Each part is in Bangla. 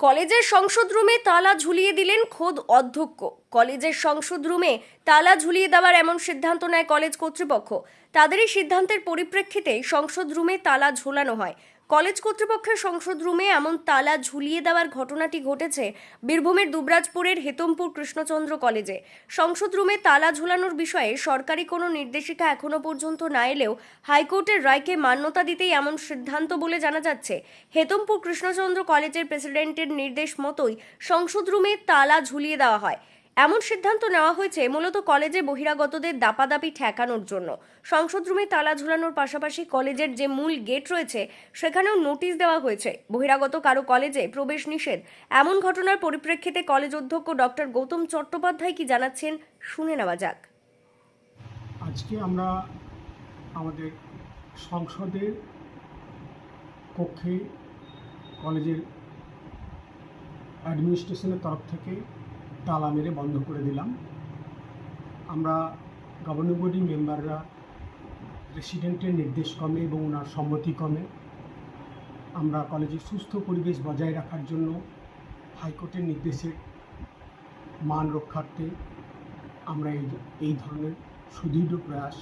কলেজের সংসদ রুমে তালা ঝুলিয়ে দিলেন খোদ অধ্যক্ষ। কলেজের সংসদ রুমে তালা ঝুলিয়ে দেওয়ার এমন সিদ্ধান্ত নেয় কলেজ কর্তৃপক্ষ। তাদেরই সিদ্ধান্তের পরিপ্রেক্ষিতে সংসদ রুমে তালা ঝোলানো হয়। কলেজ কর্তৃপক্ষের সংসদ রুমে এমন তালা ঝুলিয়ে দেওয়ার ঘটনাটি ঘটেছে বীরভূমের দুবরাজপুরের হেতমপুর কৃষ্ণচন্দ্র কলেজে। সংসদ রুমে তালা ঝুলানোর বিষয়ে সরকারি কোনো নির্দেশিকা এখনও পর্যন্ত না এলেও হাইকোর্টের রায়কে মান্যতা দিতেই এমন সিদ্ধান্ত বলে জানা যাচ্ছে। হেতমপুর কৃষ্ণচন্দ্র কলেজের প্রেসিডেন্টের নির্দেশ মতোই সংসদ রুমে তালা ঝুলিয়ে দেওয়া হয়। এমন সিদ্ধান্ত নেওয়া হয়েছে মূলত কলেজে বহিরাগতদের দাপাদাপি ঠেকানোর জন্য। সংসদ রুমে তালা ঝুলানোর পাশাপাশি কলেজের যে মূল গেট রয়েছে, সেখানেও নোটিশ দেওয়া হয়েছে। বহিরাগত কারও কলেজে প্রবেশ নিষেধ। এমন ঘটনার পরিপ্রেক্ষিতে কলেজ অধ্যক্ষ ডক্টর গৌতম চট্টোপাধ্যায় কি জানাচ্ছেন, শুনে নেওয়া যাক। আজকে আমরা আমাদের সংসদের কক্ষে কলেজের অ্যাডমিনিস্ট্রেশনের তরফ থেকে তালা মেরে বন্ধ করে দিলাম। আমরা গভর্নিং বডি মেম্বাররা প্রেসিডেন্টের নির্দেশ ক্রমে এবং ওনার সম্মতি সম্মতিক্রমে আমরা কলেজের সুস্থ পরিবেশ বজায় রাখার জন্য হাইকোর্টের নির্দেশের মান রক্ষার্থে আমরা এই এই ধরনের সুদৃঢ় প্রয়াস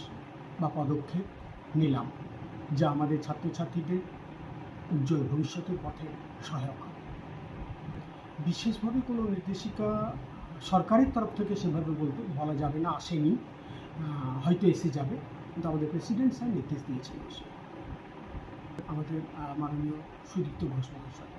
বা পদক্ষেপ নিলাম, যা আমাদের ছাত্রছাত্রীদের উজ্জ্বল ভবিষ্যতের পথে সহায়ক বিশেষভাবে কোনো নির্দেশিকা সরকারের তরফ থেকে সেভাবে বলতে বলা যাবে না, আসেনি। হয়তো এসে যাবে, কিন্তু আমাদের প্রেসিডেন্ট স্যার নির্দেশ দিয়েছেন আমাদের মাননীয় সুদীপ্ত ঘোষ মহাশয়।